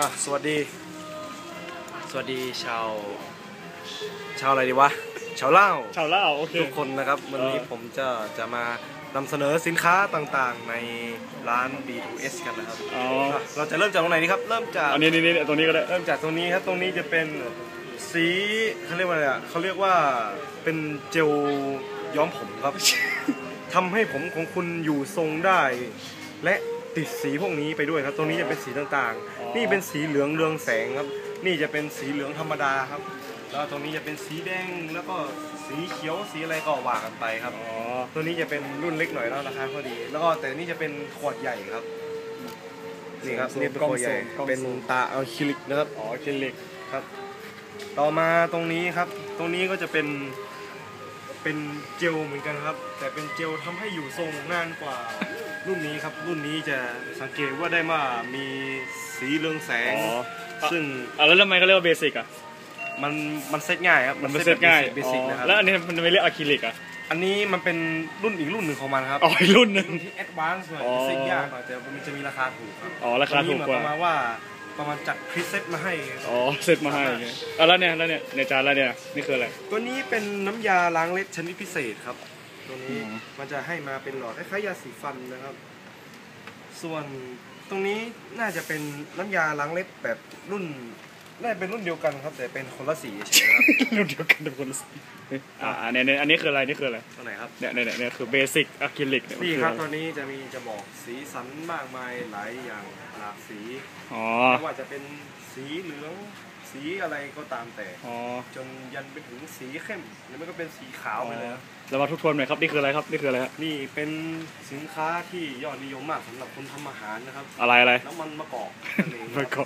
อะสวัสดี สวัสดีชาว ชาวอะไรดีวะ ชาวเล่าชาวเล่าโอเค ทุกคนนะครับ วันนี้เออผมจะจะมานำเสนอสินค้าต่างๆในร้าน B2S กันนะครับอ๋ออะเราจะเริ่มจากตรงไหนดีครับ เริ่มจาก อันนี้นี่นี่ตรงนี้ก็ได้ เริ่มจากตรงนี้ครับ ตรงนี้จะเป็นสีเขาเรียกว่าอะไรอะเขาเรียกว่าเป็นเจลย้อมผมครับ ทำให้ผมของคุณอยู่ทรงได้ และ ติดสีพวกนี้ไปด้วยครับ ตรงนี้จะเป็นสีต่างอ๋อๆนี่เป็นสีเหลืองเรืองแสงครับ นี่จะเป็นสีเหลืองธรรมดาครับ แล้วตรงนี้จะเป็นสีแดงแล้วก็สีเขียวสีอะไรก็ว่ากันไปครับอ๋อตัวนี้จะเป็นรุ่นเล็กหน่อยแล้วราคาพอดี แล้วก็แต่นี่จะเป็นขวดใหญ่ครับนี่ครับนี่เป็นขวดใหญ่เป็นตาอะคริลิกนะครับอ๋อคลินิกครับ ต่อมาตรงนี้ครับ ตรงนี้ก็จะเป็น เป็นเจลเหมือนกันครับ แต่เป็นเจลทำให้อยู่ทรงนานกว่ารุ่นนี้ครับ รุ่นนี้จะสังเกตว่าได้ว่ามีสีเรืองแสง อ๋อ ซึ่งอะแล้วทำไมเขาเรียกว่าเบสิกอะมันมันเซ็ตง่ายครับมันเซ็ตง่ายเบสิกนะครับแล้วอันนี้มันไม่เรียกอะคริลิกอะอันนี้มันเป็นรุ่นอีกรุ่นหนึ่งของมันครับอ๋ออีกรุ่นหนึงรุ่นที่แอดวานซ์หน่อยอ๋อเซ็ตยากหน่อยแต่มันจะมีราคาถูกครับอ๋อราคาถูกกว่า ตัวนี้เหมือนประมาณว่า ประมาณจัดพรีเซ็ตมาให้ อ๋อเซตมาให้อย่างเงี้ยอะแล้วเนี่ยแล้วเนี่ยในจานแล้วเนี่ยนี่คืออะไรตัวนี้เป็นน้ำยาล้างเล็บชนิดพิเศษครับ ตัวนี้อืมมันจะให้มาเป็นหลอดคล้ายๆยาสีฟันนะครับ ส่วนตรงนี้น่าจะเป็นน้ำยาล้างเล็บแบบรุ่น น่าจะเป็นรุ่นเดียวกันครับ แต่เป็นคนละสีเฉยๆครับรุ่นเดียวกันทุกคนอ่าอันนี้เนี่ยอันนี้คืออะไรนี่คืออะไรตัวไหนครับเนี่ยเนี่ยเนี่ยเนี่ยคือเบสิกอะคริลิกเนี่ยมันนี่คือครับอะไรตัวนี้จะมีจะบอกสีสันมากมายหลายอย่างหลากสีอ๋อไม่ว่าจะเป็นสีเหลืองสีอะไรก็ตามแต่อ๋อจนยันไปถึงสีเข้มหรือไม่ก็เป็นสีขาวไปเลยครับแล้วมาทุกทวนหน่อยครับนี่คืออะไรครับนี่คืออะไรครับนี่เป็นสินค้าที่ยอดนิยมมากสำหรับคนทำอาหารนะครับ อะไรอะไรน้ำมันมะกอกนั่นเองไปก่อ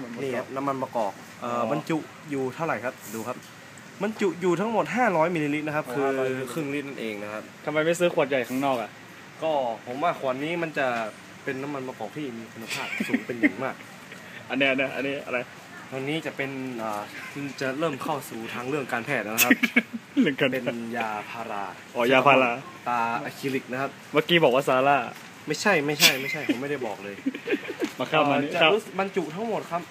นนี่ครับน้ำมันมะกอกเอ่ออ๋อบรรจุอยู่เท่าไหร่ครับดูครับบรรจุอยู่ทั้งหมด 500มิลลิลิตรนะครับอ๋อคือ500มิลลิลิตร ครึ่งลิตรนั่นเองนะครับ ทำไมไม่ซื้อขวดใหญ่ข้างนอกอะ ก็ผมว่าขวดนี้มันจะเป็นน้ำมันมะกอกที่มีคุณภาพสูงเป็นอย่างมาก อันเนี้ยอันเนี้ยอันนี้อะไร ตอนนี้จะเป็นอ่าจะเริ่มเข้าสู่ทางเรื่องการแพทย์แล้วนะครับ เรื่องกันเป็นยาพาราอ๋อยาพารา ตาอะคริลิกนะครับ เมื่อกี้บอกว่าซาร่า ไม่ใช่ไม่ใช่ไม่ใช่ผมไม่ได้บอกเลย มาเข้ามานี่จะครับ รู้สึกบรรจุทั้งหมดครับ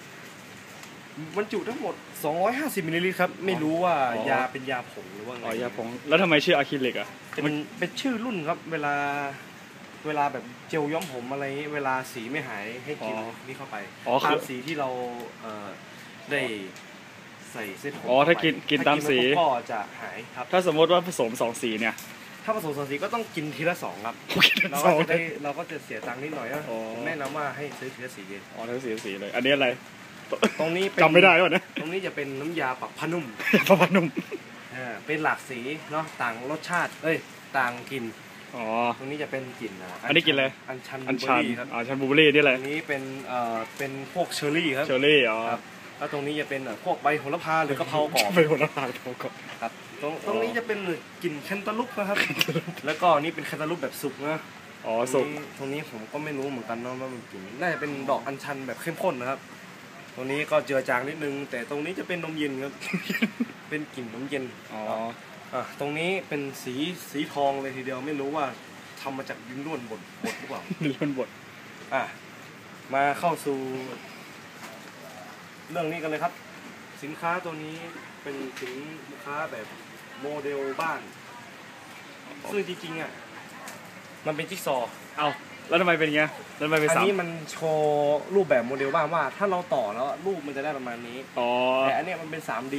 บรรจุทั้งหมด 250มิลลิลิตรครับ ไม่รู้ว่าอ๋อ ยาเป็นยาผงหรือว่าไงอ๋อยาผงแล้วทำไมชื่ออะคริลิกอะ เป็นเป็นชื่อรุ่นครับ เวลา เวลาแบบเจลย้อมผมอะไรเวลาสีไม่หายให้กินอ๋อนี่เข้าไปอ๋อคือ ตามสีที่เราเอ่อได้ใส่เส้นผมอ๋อถ้าเข้ไปกินกินตามสีถ้นก็จะหายครับ ถ้าสมมติว่าผสมสองสีเนี่ย ถ้าผสมสองสีก็ต้องกินทีละสองครับเราสก็องจะได้เราก็จะเสียตังค์นิดหน่อยนะอ๋อผมแนะนำว่าให้ซื้อทีละสีเลยอ๋อทั้งสีสีเลย อันนี้อะไร ตรงนี้เป็นจำไม่ได้วะเนี่ยตรงนี้จะเป็นน้ำยาปรับผ้านุ่มพระพนุ่มอ่าเป็นหลากสีเนาะต่างรสชาติ เอ้ยต่างกลิ่นอ๋อตรงนี้จะเป็นกลิ่นอะอันนี้กลิ่นอะไรอันชันอันเบอชันร์รี่ครับอ๋อชันบูเบอรี่นี่อะไรตรงนี้เป็นเอ่อเป็นพวกเชอร์รี่ครับเชอร์รี่อ๋อครับ แล้วตรงนี้จะเป็นเอ่อพวกใบโหระพาหรือกะเพรากรอบเป็นคนละทางเขาก็ครับตรงตรงนี้จะเป็นกลิ่นแคนตาลูปนะครับ แล้วก็นี่เป็นแคนตาลูปแบบสุกนะอ๋อสุกตรงนี้ตรงนี้ผมก็ไม่รู้เหมือนกันเนาะว่ามันกลิ่นน่าจะเป็นดอกอัญชันแบบเข้มข้นนะครับ ตรงนี้ก็เจือจางนิดนึง แต่ตรงนี้จะเป็นนมเย็นครับเป็นกลิ่นนมเย็นอ๋ออะตรงนี้เป็นสีสีทองเลยทีเดียวไม่รู้ว่าทำมาจากดินล้วนบดบดหรือเปล่านี่คนบทอะมาเข้าสู่ เรื่องนี้กันเลยครับ สินค้าตัวนี้เป็นสินค้าแบบโมเดลบ้าน ซึ่งจริงๆอะมันเป็นจิ๊กซอว์เอาแล้วทำไมเป็นอย่างเงี้ยแล้วทำไมเป็นอันสามนี้มันโชว์รูปแบบโมเดลบ้านว่าถ้าเราต่อแล้วรูปมันจะได้ประมาณนี้ อ๋อแต่อันเนี้ยมันเป็น 3D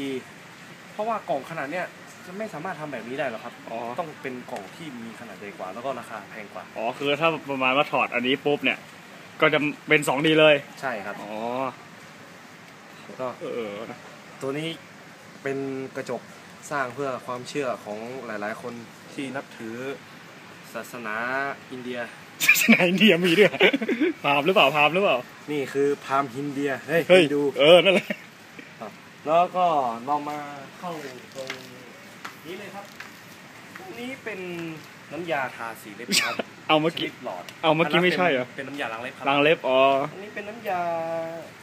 เพราะว่ากล่องขนาดเนี้ยจะไม่สามารถทำแบบนี้ได้หรอกครับ อ๋อต้องเป็นกล่องที่มีขนาดใหญ่กว่า แล้วก็ราคาแพงกว่า อ๋อคือถ้าประมาณว่าถอดอันนี้ปุ๊บเนี่ย ก็จะเป็นสองดีเลย ใช่ครับ อ๋อ ก็เออตัวนี้เป็นกระจกสร้างเพื่อความเชื่อของหลายๆ คนที่นับถือศาสนาอินเดียไหนเดียมีด้วยพามหรือเปล่าพามหรือเปล่า นี่คือพราหมณ์ฮินเดียเฮ้ยเฮ้ยไปดูเออนั่นแหละแล้วก็เรามาเข้าตรงนี้เลยครับพวกนี้เป็นน้ำยาทาสีเล็บครับเอาเมื่อกี้ชนิดหลอด เอาเมื่อกี้ไม่ใช่เหรอเป็นน้ำยาล้างเล็บครับล้างเล็บอ๋ออันนี้เป็นน้ำยา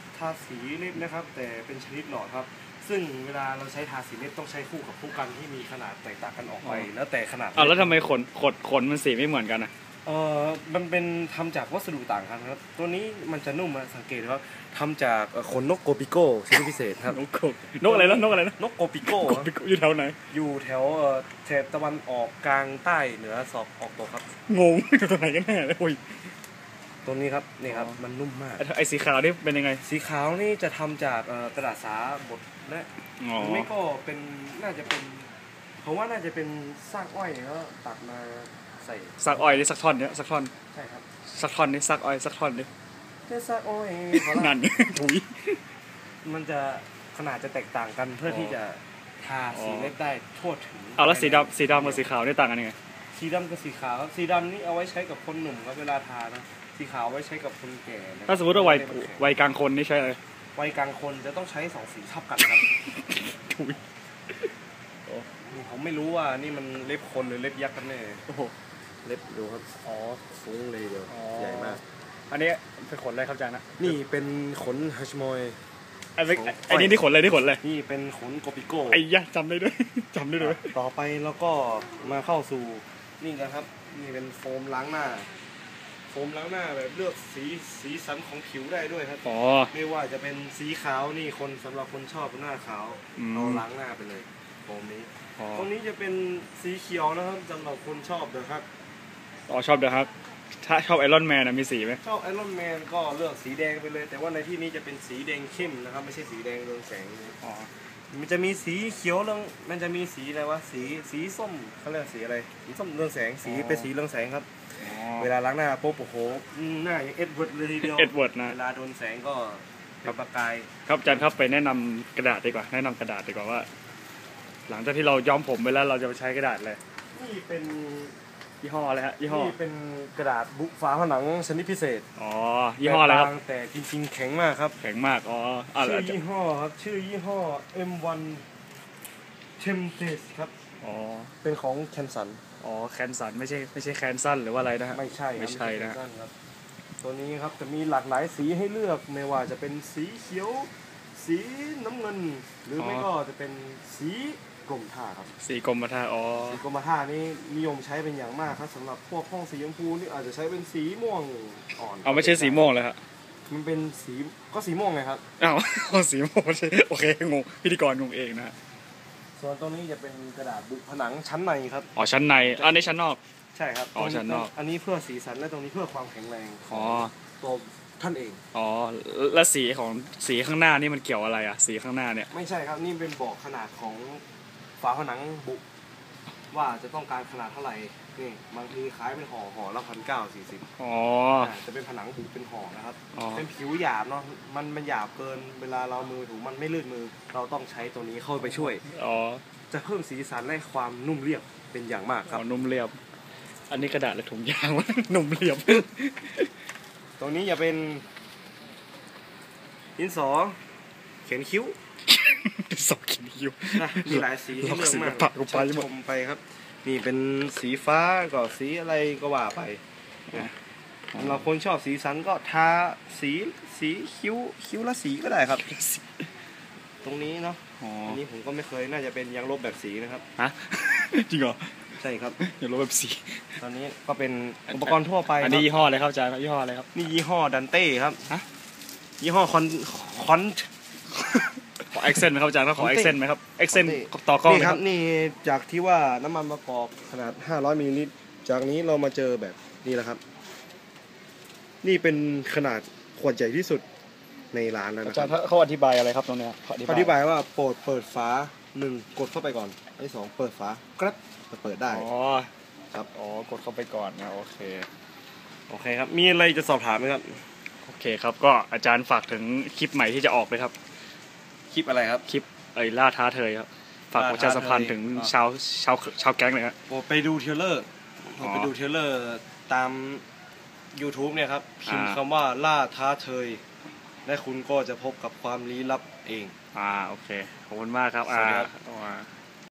ทาสีเล็บนะครับ แต่เป็นชนิดหลอดครับ ซึ่งเวลาเราใช้ทาสีเล็บต้องใช้คู่กับคู่กันที่มีขนาดแตกต่างกันออกไปแล้วแต่ขนาดเอาแล้วทำไมขนขนขนมันสีไม่เหมือนกันอะเออมันเป็นทำจากวัสดุต่างกันครับ ตัวนี้มันจะนุ่มนะสังเกตว่าทำจากเอ่อขนนกโกปิโก้ชนิดพิเศษครับนกกบนกอะไรนะนกอะไรนะนกโกปิโก้กบอยู่แถวไหน อยู่แถวเอ่อแถบตะวันออกกลางใต้เหนือสอบออกตกครับ งงอยู่ตรงไหนกันแน่เลยโอ้ย ตัวนี้ครับนี่ครับอ๋อมันนุ่มมากไอ้ไอ้สีขาวนี่เป็นยังไง สีขาวนี่จะทำจากเอ่อกระดาษสาบดและอ๋อหรือไม่ก็เป็นน่าจะเป็นผมว่าน่าจะเป็นซากอ้อยแล้วตัดมาใส่สักอ้อยนี่สักท่อนเนี่ยสักท่อนใช่ครับสักท่อนนี่สักอ้อยสักท่อนนี่แค่ซากอ้อยพอละนั่นถุยมันจะขนาดจะแตกต่างกันเพื่อออที่จะทาสีอ๋อเล็บได้ทั่วถึงเอาแล้วสีดำสีดำกับสีขาวนี่ต่างกันยังไงสีดำกับสีขาวสีดำนี่เอาไว้ใช้กับคนหนุ่มครับเวลาทานะ สีขาวไว้ใช้กับคนแก่นะถ้าสมมติว่าวัยให้นแข็งวัยกลางคนนี่ใช่เลยวัยกลางคนจะต้องใช้สองสีทับกันครับถุยนี่ผมไม่รู้ว่านี่มันเล็บคนหรือเล็บยักษ์กันแน่โอ้โหเล็บดูครับอ๋อฟุ้งเลยเดียวอ๋อใหญ่มาก อันนี้เป็นขนอะไรครับอาจารย์นะนี่เป็นขนฮัชมอยไอ้เล็กของไอ้นี่นี่ขนอะไรนี่ขนอะไรนี่เป็นขนโกปิโก้ไอ้ยะจำได้ด้วย จำได้ด้วย ต่อไปแล้วก็มาเข้าสู่นี่กันครับ นี่เป็นโฟมล้างหน้า โฟมล้างหน้าแบบเลือกสีสีสันของผิวได้ด้วยครับอ๋อ ไม่ว่าจะเป็นสีขาวนี่คนสำหรับคนชอบหน้าขาวอืม เอาล้างหน้าไปเลยโฟมนี้อ๋อตรงนี้จะเป็นสีเขียวนะครับสำหรับคนชอบนะครับ อ๋อชอบเด้อครับถ้าชอบไอรอนแมนมีสีไหมชอบไอรอนแมนก็เลือกสีแดงไปเลย แต่ว่าในที่นี้จะเป็นสีแดงเข้มนะครับ ไม่ใช่สีแดงเรืองแสงอ๋อมันจะมีสีเขียวเรืองมันจะมีสีอะไรวะสีสีส้มเขาเรียกสีอะไรสีส้มเรืองแสงสีเป็นสีเรืองแสงครับอ๋อ เวลาล้างหน้าปุ๊บโอ้โหอืมหน้าอย่างเอ็ดเวิร์ดเลยทีเดียวเอ็ดเวิร์ดนะเวลาโดนแสงก็เป็นประกาย ครับอาจารย์ครับไปแนะนำกระดาษดีกว่า แนะนำกระดาษดีกว่าว่า หลังจากที่เราย้อมผมไปแล้วเราจะไปใช้กระดาษอะไรนี่เป็นยี่ห้ออะไรฮะยี่ห้อนี่เป็นกระดาษบุฝาผนังชนิดพิเศษอ๋อยี่ห้ออะไรครับแบบางแต่จริง ๆ แข็งมากครับ แข็งมากอ๋ออะชื่ออาจารยี่ย์ห้อครับชื่อยี่ห้อ M1 Tempest ครับอ๋อเป็นของแคนสัน อ๋อแคนสันไม่ใช่ไม่ใช่แคนซันหรือว่าอะไรนะฮะไม่ใช่ครับไม่ใช่นะ Canson ครับตัวนี้ครับจะมีหลากหลายสีให้เลือกไม่ว่าจะเป็นสีเขียว สีน้ำเงิน หรือไม่ก็จะเป็นสีกรมท่าครับสีกรมท่าอ๋อสีกรมท่านี่นิยมใช้เป็นอย่างมากครับสำหรับพวกห้องสีชมพูนี่อาจจะใช้เป็นสีม่วงอ่อนเอาไม่ใช่สีม่วงเลยครับมันเป็นสีก็สีม่วงไงครับอ้าวสีม่วงไม่ใช่โอเคงงพิธีกรงงเองนะฮะ ส่วนตรงนี้จะเป็นกระดาษบุผนังชั้นในครับ อ๋อชั้นในอันนี้ชั้นนอก ใช่ครับอ๋อชั้นนอก อันนี้เพื่อสีสันและตรงนี้เพื่อความแข็งแรงขอ๋อองตัวท่านเอง อ๋อแล้วสีของสีข้างหน้านี่มันเกี่ยวอะไรอะสีข้างหน้าเนี่ย ไม่ใช่ครับนี่เป็นบอกขนาดของฝาผนังบุ ว่าจะต้องการขนาดเท่าไหร่นี่บางทีขายเป็นห่อห่อละพันเก้าสี่สิบอ๋อ จะเป็นผนังบุเป็นห่อนะครับ อ๋อ เป็นผิวหยาบเนาะมันมันหยาบเกินเวลาเรามือถูมันไม่ลื่นมือ เราต้องใช้ตัวนี้เข้าไปช่วย อ๋อจะเพิ่มสีสันและความนุ่มเรียบเป็นอย่างมากคอ๋รับอนุ่มเรียบ อันนี้กระดาษหรือถุงยางวะ นุ่มเรียบ ตรงนี้จะเป็นดินสอเขียนคิ้ว สองขีดคิ้วนะมีหลายสีให้เลือกมากศิลปะกูไปหมดชมไปครับ นี่เป็นสีฟ้าก็สีอะไรก็ว่าไปสำหรับคนชอบสีสันก็ทาสีสีคิ้วคิ้วละสีก็ได้ครับ ตรงนี้เนาะอ๋ออันนี้ผมก็ไม่เคยน่าจะเป็นยางลบแบบสีนะครับฮะจริงเหรอใช่ครับอย่ารู้แบบสี ตอนนี้ก็เป็นอุปกรณ์ทั่วไปอันคนี้รับยี่ห้ออะไรครับอาจารย์ยี่ห้ออะไรครับนี่ยี่ห้อดันเต้ครับฮะยี่ห้อคอนคอน ขอเอ็กเซนไหมครับอาจารย์ขอของเอ็เต้กเซนไหมครับเอ็กเซนของเต้ต่อกล้องนี่เลยคครัรับบนี่จากที่ว่าน้ำมันมะกอกขนาด 500มิลลิลิตรจากนี้เรามาเจอแบบนี้แหละครับ นี่เป็นขนาดขวดใหญ่ที่สุดในร้านแล้วอานะคจารัรบย์เขาอธิบายอะไรครับตรงเนี้ยอธิบายว่าโปรดเปิดฝาหนึ่งกดเข้าไปก่อนไอ้สองเปิดฝากรับจะเปิดได้อ๋อครับอ๋อกดเข้าไปก่อนนะโอเคโอเคครับ มีอะไรจะสอบถามไหมครับ โอเคครับ ก็อาจารย์ฝากถึงคลิปใหม่ที่จะออกเลยครับ คลิปอะไรครับ คลิปไอ้ล่าท้าเทยครับ ฝากประชาสัมพันธ์ถึงอ่าชาวชาวชาวแก๊งเลยครับโปรดไปดูเทรลเลอร์อ๋อไปดูเทรลเลอร์ตาม YouTube เนี่ยครับ พิมพ์อ่าคำว่าล่าท้าเทยและคุณก็จะพบกับความลี้ลับเอง อ่า โอเค ขอบคุณมากครับสวัสดีครับอ่า